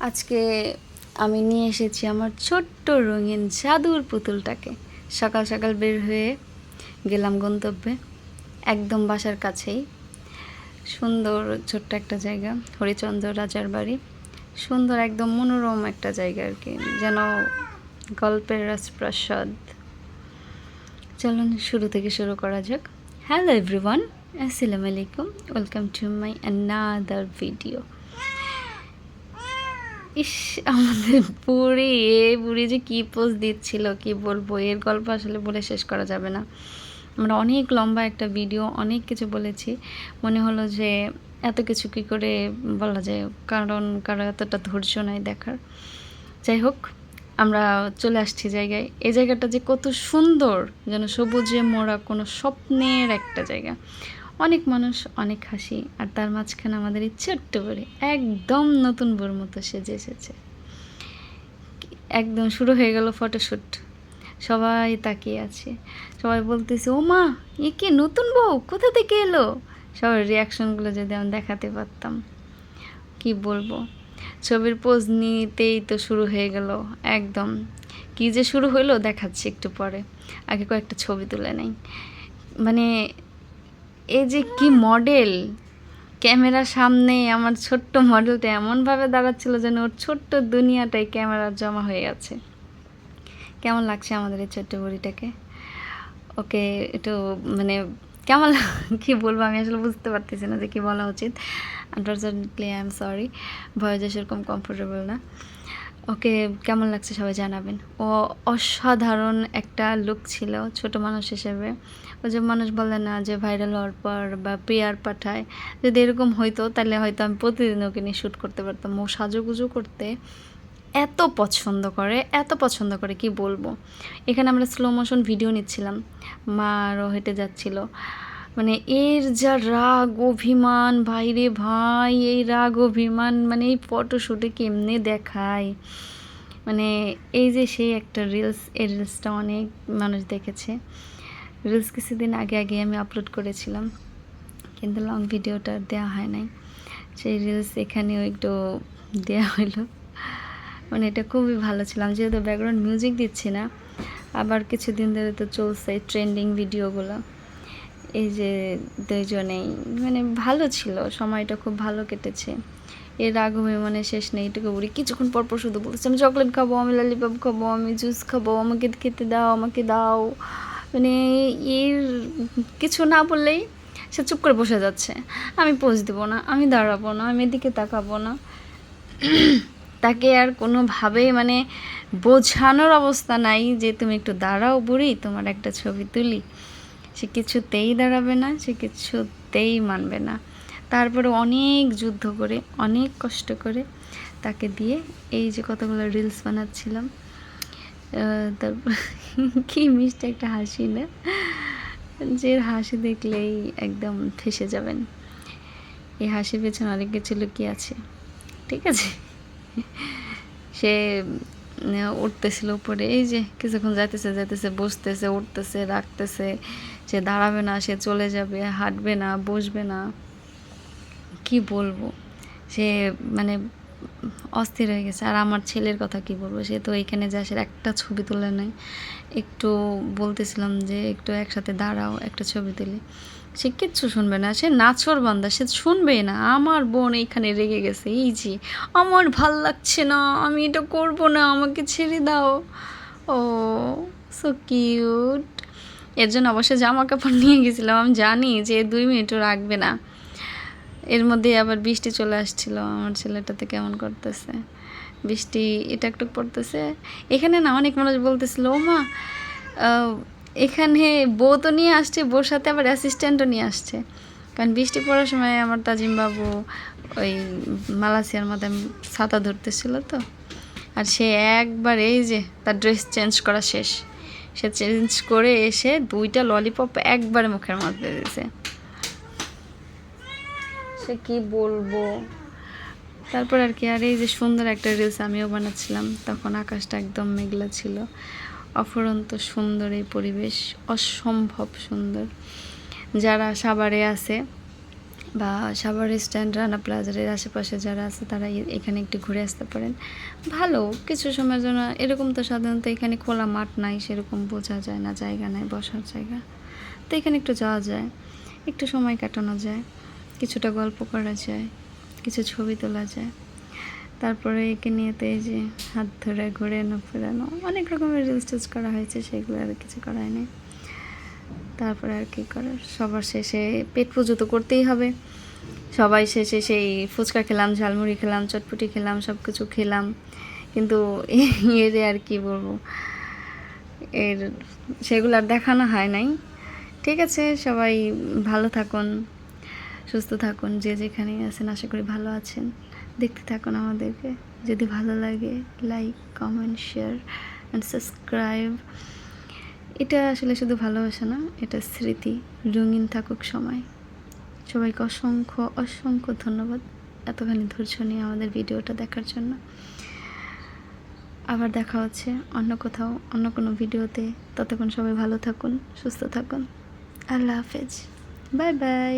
আজকে আমি নিয়ে এসেছি আমার ছোট্ট রঙিন জাদুর পুতুলটাকে। সকাল সকাল বের হয়ে গেলাম গন্তব্যে, একদম বাসার কাছেই। সুন্দর, ছোট্ট একটা জায়গা, হরিচন্দ্র রাজার বাড়ি। সুন্দর, একদম মনোরম একটা জায়গা আর কি, যেন গল্পের রাজপ্রাসাদ। চলুন, শুরু থেকে শুরু করা যাক। হ্যালো এভরিওয়ান আসসালামু আলাইকুম welcome to my another video is, আমাদের বুড়ি, এ বুড়ি যে কী পোজ দিচ্ছিল, কি বলব? এর গল্প আসলে বলে শেষ করা যাবে না। আমরা অনেক লম্বা একটা ভিডিও, অনেক কিছু বলেছি। মনে হলো যে এত কিছু কি করে বলা যায়? কারণ কারও এতটা ধৈর্য নাই দেখার। যাই হোক, আমরা চলে আসছি জায়গায়। এই জায়গাটা যে কত সুন্দর, যেন সবুজে মোড়া কোনো স্বপ্নের একটা জায়গা। অনেক মানুষ, অনেক হাসি, আর তার মাঝখানে আমাদের এই ছোট্ট করে একদম নতুন বোর মতো সেজে এসেছে। একদম শুরু হয়ে গেল ফটোশ্যুট সবাই তাকিয়ে আছে। সবাই বলতেছে, ও মা, এ কে নতুন বউ? কোথা থেকে এলো? সবার রিয়াকশনগুলো যদি আমি দেখাতে পারতাম, কি বলব? ছবির পোজ নিতেই তো শুরু হয়ে গেল, একদম। কি যে শুরু হইল দেখাচ্ছি একটু পরে। আগে কয়েকটা ছবি তুলে নেই। মানে এই যে কি মডেল ক্যামেরার সামনে আমার ছোট্ট মডেলটা এমনভাবে দাঁড়াচ্ছিল যেন ওর ছোট্ট দুনিয়াটাই ক্যামেরার জমা হয়ে গেছে। কেমন লাগছে আমাদের এই ছোট্ট বুড়িটাকে? ওকে একটু মানে কেমন কি বলব আমি আসলে বুঝতে পারতেছি না যে কি বলা উচিত। Unfortunately I am sorry. ভয়েসে সেরকম কমফোর্টেবল না। ওকে কেমন লাগছে সবাই জানাবেন। ও অসাধারণ একটা লুক ছিল, ছোট মানুষ হিসেবে। ও যে মানুষ বলে না যে ভাইরাল হওয়ার পর বা প্রেয়ার পাঠায়। যদি এরকম হইতো, তাহলে হয়তো আমি প্রতিদিন ওকে নিয়ে শ্যুট করতে পারতাম। ও সাজুগুজু করতে এত পছন্দ করে, এত পছন্দ করে, কি বলব? এখানে আমরা স্লো মোশন ভিডিও নিচ্ছিলাম। মা আরও হেঁটে যাচ্ছিল। মানে এর যা রাগ, অভিমান, ভাইরে ভাই, এই রাগ, অভিমান মানে এই ফটোশ্যুটে কেমনে দেখায়? মানে এই যে সেই একটা রিলস এই রিলসটা অনেক মানুষ দেখেছে। রিলস কিছুদিন আগে আগে আমি আপলোড করেছিলাম, কিন্তু লং ভিডিওটা দেওয়া হয় নাই। সেই রিলস এখানেও একটু দেওয়া হলো মানে এটা খুবই ভালো ছিলাম যেহেতু ব্যাকগ্রাউন্ড মিউজিক দিচ্ছি না, আবার কিছুদিন ধরে তো চলছে ট্রেন্ডিং ভিডিওগুলো এই যে দুইজনেই মানে ভালো ছিল, সময়টা খুব ভালো কেটেছে। এর রাঘবে মানে শেষ নেই, এটুকু বুড়ি কিছুক্ষণ পর পর শুধু বলছে, আমি চকলেট খাব, আমি ললিপপ খাব, আমি জুস খাব, আমাকে খেতে দাও, আমাকে দাও। মানে এর কিছু না বললেই সে চুপ করে বসে যাচ্ছে। আমি পোজ দেবো না, আমি দাঁড়াবো না, আমি এদিকে তাকাবো না। তাকে আর কোনোভাবেই মানে বোঝানোর অবস্থা নাই যে, তুমি একটু দাঁড়াও বুড়ি, তোমার একটা ছবি তুলি। সে কিছুতেই দাঁড়াবে না, সে কিছুতেই মানবে না। তারপরে অনেক যুদ্ধ করে, অনেক কষ্ট করে তাকে দিয়ে এই যে কতগুলো রিলস বানাচ্ছিলাম তারপর কি মিষ্টি একটা হাসি না? যে হাসি দেখলেই একদম ফেসে যাবেন। এই হাসির পেছনে অনেক কিছু লুকিয়ে আছে, ঠিক আছে? সে উঠতেছিল উপরে। এই যে কিছুক্ষণ যাইতেছে যাইতেছে, বসতেছে, উঠতেছে, রাখতেছে। সে দাঁড়াবে না, সে চলে যাবে, হাঁটবে না, বসবে না। কি বলব? সে মানে অস্থির হয়ে গেছে। আর আমার ছেলের কথা কি বলব? সে তো এখানে যা সে একটা ছবি তোলে নাই। একটু বলতেছিলাম যে, একটু একসাথে দাঁড়াও, একটা ছবি তুলি। সে কিচ্ছু শুনবে না। সে নাচর বান্দা, সে শুনবেই না। আমার বোন এইখানে রেগে গেছে। এই যে, আমার ভালো লাগছে না। আমি এটা করব না। আমাকে ছেড়ে দাও। ও সো কিউট এর জন্য অবশ্যই জামা কাপড় নিয়ে গেছিলাম। আমি জানি যে, দুই মিনিটও রাখবে না। এর মধ্যে আবার বৃষ্টি চলে আসছিল, আমার ছেলেটাতে কেমন করতেছে? বৃষ্টি এটা একটু পড়তেছে। এখানে না অনেক মানুষ বলতেছিল, ও মা এখানে বউ তো নিয়ে আসছে, বউর সাথে আবার অ্যাসিস্ট্যান্টও নিয়ে আসছে। কারণ বৃষ্টি পড়ার সময় আমার তাজিম বাবু ওই মালয়েশিয়ার মাথায় ছাতা ধরতেছিল তো। আর সে একবার এই যে তার ড্রেস চেঞ্জ করা শেষ। সে চেঞ্জ করে এসে দুইটা ললিপপ একবারে মুখের মধ্যে দিয়েছে সে কি বলব? তারপর আর কি, আর এই যে সুন্দর একটা রিলস আমিও বানাচ্ছিলাম, তখন আকাশটা একদম মেঘলা ছিল। অফুরন্ত সুন্দর এই পরিবেশ, অসম্ভব সুন্দর। যারা সাভারে আছে বা সাভার স্ট্যান্ড, রানা প্লাজারের আশেপাশে যারা আছে, তারা এখানে একটু ঘুরে আসতে পারেন। ভালো, কিছু সময়ের জন্য, এরকম তো সাধারণত এখানে খোলা মাঠ নাই, সেরকম বোঝা যায় না, জায়গা নাই, বসার জায়গা। তো এখানে একটু যাওয়া যায়, একটু সময় কাটানো যায়। কিছুটা গল্প করা যায়, কিছু ছবি তোলা যায়। তারপরে একে নিয়ে তো এই যে হাত ধরে ঘোরানো ফেরানো, অনেক রকমের রিলস টিলস করা হয়েছে, সেগুলো আর কিছু করা হয়নি। তারপরে আর কি করার? সবার শেষে পেট পুজো তো করতেই হবে। সবাই শেষে সেই ফুচকা খেলাম, ঝালমুড়ি খেলাম, চটপটি খেলাম সব কিছু খেলাম। কিন্তু এর আর কি বলব, এর সেগুলো আর দেখানো হয় নাই। ঠিক আছে, সবাই ভালো থাকুন। সুস্থ থাকুন, যে যেখানে আছেন, আশা করি ভালো আছেন। দেখতে থাকুন আমাদেরকে। যদি ভালো লাগে like comment share and subscribe এটা আসলে শুধু ভালোবাসা না, এটা স্মৃতি, রঙিন থাকুক সময়। সবাইকে অসংখ্য অসংখ্য ধন্যবাদ এতখানি ধৈর্য নিয়ে আমাদের ভিডিওটা দেখার জন্য। আবার দেখা হচ্ছে অন্য কোথাও, অন্য কোনো ভিডিওতে। ততক্ষণ সবাই ভালো থাকুন, সুস্থ থাকুন। আল্লাহ হাফেজ। Bye bye.